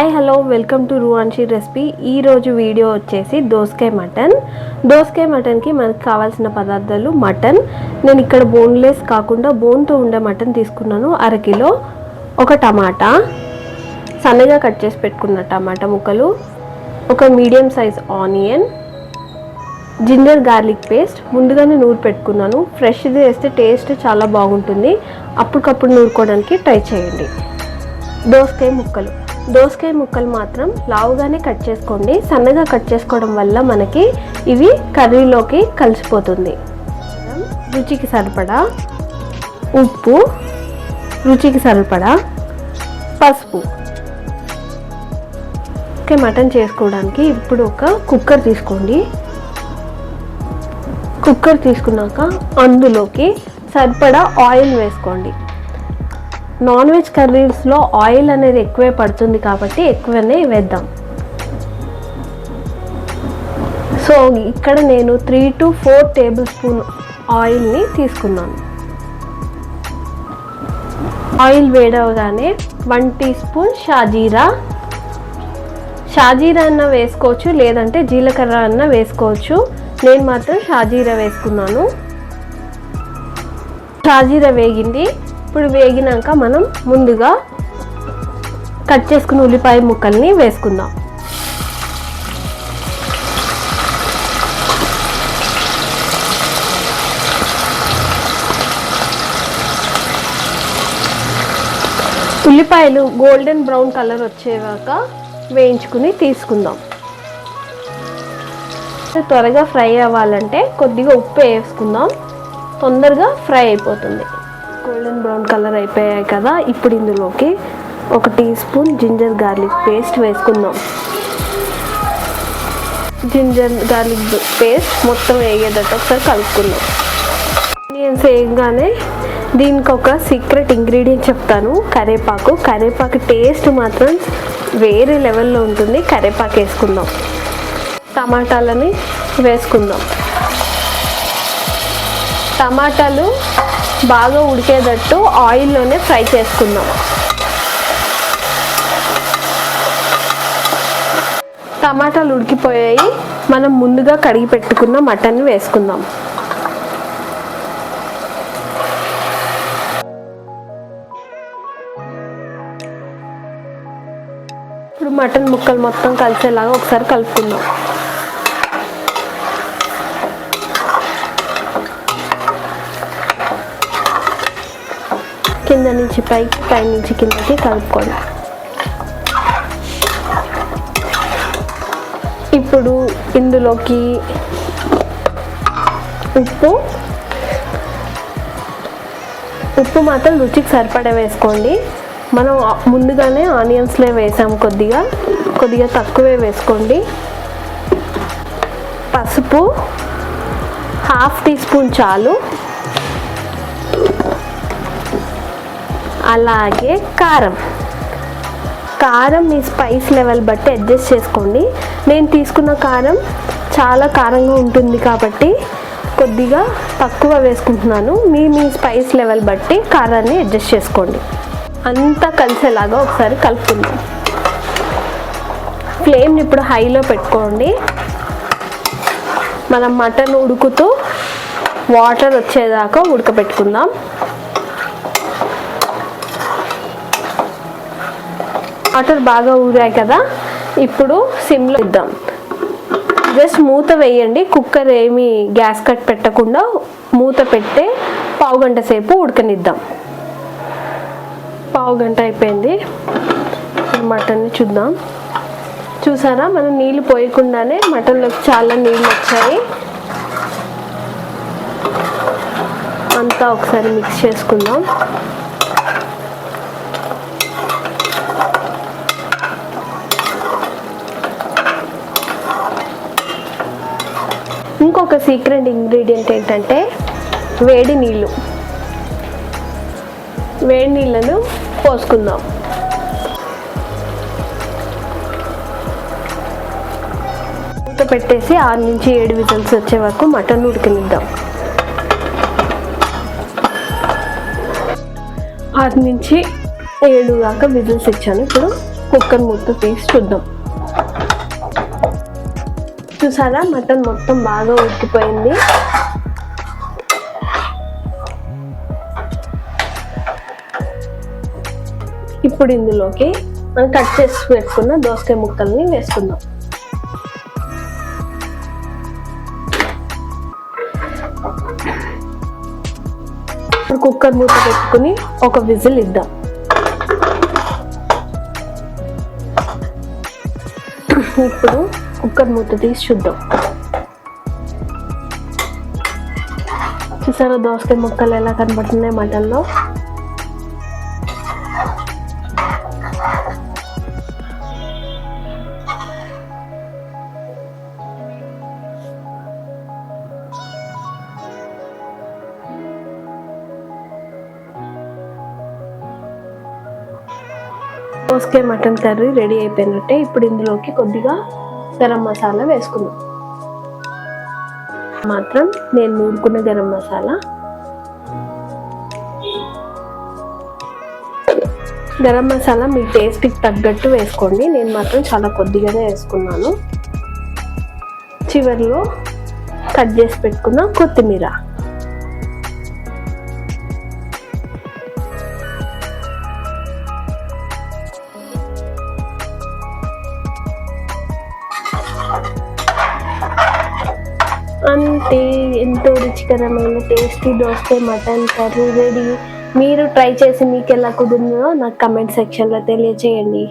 Hi hello welcome to Ruvanshi recipe. ఈరోజు video వచ్చేసి దోసకాయ మటన్. దోసకాయ మటన్కి మనకు కావాల్సిన పదార్థాలు మటన్. నేను ఇక్కడ బోన్లెస్ కాకుండా బోన్తో ఉండే మటన్ తీసుకున్నాను. అరకిలో ఒక టమాటా. సన్నగా కట్ చేసి పెట్టుకున్న టమాటా ముక్కలు. ఒక medium size onion. Ginger garlic paste. ముందుగానే నూరు పెట్టుకున్నాను. ఫ్రెష్ది వేస్తే టేస్ట్ చాలా బాగుంటుంది. అప్పటికప్పుడు నూరుకోవడానికి ట్రై చేయండి. దోసకాయ ముక్కలు. దోసకాయ ముక్కలు మాత్రం లావుగానే కట్ చేసుకోండి. సన్నగా కట్ చేసుకోవడం వల్ల మనకి ఇవి కర్రీలోకి కలిసిపోతుంది. రుచికి సరిపడా ఉప్పు రుచికి సరిపడా పసుపు. ఓకే మటన్ చేసుకోవడానికి ఇప్పుడు ఒక కుక్కర్ తీసుకోండి. కుక్కర్ తీసుకున్నాక అందులోకి సరిపడా ఆయిల్ వేసుకోండి. నాన్ వెజ్ కర్రీస్లో ఆయిల్ అనేది ఎక్కువే పడుతుంది కాబట్టి ఎక్కువనే వేద్దాం. సో ఇక్కడ నేను three to four tablespoon ఆయిల్ని తీసుకున్నాను. ఆయిల్ వేడవగానే వన్ టీ స్పూన్ షాజీరా. షాజీరా అన్న వేసుకోవచ్చు లేదంటే జీలకర్ర అన్న వేసుకోవచ్చు. నేను మాత్రం షాజీరా వేసుకున్నాను. షాజీరా వేగింది. ఇప్పుడు వేగినాక మనం ముందుగా కట్ చేసుకున్న ఉల్లిపాయ ముక్కల్ని వేసుకుందాం. ఉల్లిపాయలు గోల్డెన్ బ్రౌన్ కలర్ వచ్చేవాక వేయించుకుని తీసుకుందాం. త్వరగా ఫ్రై అవ్వాలంటే కొద్దిగా ఉప్పు వేసుకుందాం. తొందరగా ఫ్రై అయిపోతుంది. గోల్డెన్ బ్రౌన్ కలర్ అయిపోయాయి కదా ఇప్పుడు ఇందులోకి ఒక teaspoon ginger garlic paste వేసుకుందాం. జింజర్ గార్లిక్ పేస్ట్ మొత్తం వేగేటట్టు ఒకసారి కలుపుకుందాం. ఆనియన్స్ వేయగానే దీనికి ఒక సీక్రెట్ ఇంగ్రీడియంట్ చెప్తాను కరేపాకు. కరేపాకు టేస్ట్ మాత్రం వేరే లెవెల్లో ఉంటుంది కరేపాకు వేసుకుందాం. టమాటాలని వేసుకుందాం. టమాటాలు బాగా ఉడికేటట్టు ఆయిల్లోనే ఫ్రై చేసుకుందాం. టమాటాలు ఉడికిపోయాయి. మనం ముందుగా కడిగి పెట్టుకున్న మటన్ వేసుకుందాం. ఇప్పుడు మటన్ ముక్కలు మొత్తం కలిసేలాగా ఒకసారి కలుపుకుందాం. కింద నుంచి పైకి పై నుంచి కిందకి కలుపుకోండి. ఇప్పుడు ఇందులోకి ఉప్పు. ఉప్పు మాత్రం రుచికి సరిపడా వేసుకోండి. మనం ముందుగానే ఆనియన్స్లో వేసాం కొద్దిగా. కొద్దిగా తక్కువే వేసుకోండి. పసుపు హాఫ్ టీ స్పూన్ చాలు. అలాగే కారం. కారం మీ స్పైస్ లెవెల్ బట్టి అడ్జస్ట్ చేసుకోండి. నేను తీసుకున్న కారం చాలా కారంగా ఉంటుంది కాబట్టి కొద్దిగా తక్కువ వేసుకుంటున్నాను. మీ మీ స్పైస్ లెవెల్ బట్టి కారాన్ని అడ్జస్ట్ చేసుకోండి. అంతా కలిసేలాగా ఒకసారి కలుపుకుందాం. ఫ్లేమ్ని ఇప్పుడు హైలో పెట్టుకోండి. మనం మటన్ ఉడుకుతూ వాటర్ వచ్చేదాకా ఉడకపెట్టుకుందాం. వాటర్ బాగా ఊరాయి కదా ఇప్పుడు సిమ్లో ఇద్దాం. జస్ట్ మూత వేయండి కుక్కర్ ఏమి గ్యాస్ కట్ పెట్టకుండా మూత పెట్టే పావు గంట సేపు ఉడకనిద్దాం. పావు గంట అయిపోయింది. మటన్ని చూద్దాం. చూసారా మనం నీళ్ళు పోయకుండానే మటన్లోకి చాలా నీళ్ళు వచ్చాయి. అంతా ఒకసారి మిక్స్ చేసుకుందాం. ఒక సీక్రెట్ ఇంగ్రీడియంట్ ఏంటంటే వేడి నీళ్ళు. వేడి నీళ్ళను పోసుకుందాం. పెట్టేసి ఆరు నుంచి ఏడు విజిల్స్ వచ్చే వరకు మటన్ ఉడకనిద్దాం. ఆరు నుంచి ఏడు దాకా విజిల్స్ ఇచ్చాను. ఇప్పుడు కుక్కర్ మూత తీసి చూద్దాం. చూసారా మటన్ మొత్తం బాగా ఉడికిపోయింది. ఇప్పుడు ఇందులోకి మనం కట్ చేసి పెట్టుకున్న దోసకాయ ముక్కల్ని వేసుకుందాం. ఇప్పుడు కుక్కర్ మూత పెట్టుకుని ఒక విజిల్ ఇద్దాం. ఇప్పుడు కుక్కర్ మూత తీసి చూద్దాం. చూసారా దోసకాయ ముక్కలు ఎలా కనబడుతున్నాయి మటన్లో? దోసకాయ మటన్ కర్రీ రెడీ అయిపోయినట్టే. ఇప్పుడు ఇందులోకి కొద్దిగా గరం మసాలా వేసుకుందాం. మాత్రం నేను నూరుకున్న గరం మసాలా. గరం మసాలా మీ టేస్ట్కి తగ్గట్టు వేసుకోండి. నేను మాత్రం చాలా కొద్దిగానే వేసుకున్నాను. చివరిలో కట్ చేసి పెట్టుకున్న కొత్తిమీర. టే ఎంతో రుచికరమైన టేస్టీ దోసకాయ మటన్ కర్రీ రెడీ మీరు ట్రై చేసి మీకు ఎలా కుదిరిందో నాకు కమెంట్ సెక్షన్లో తెలియచేయండి.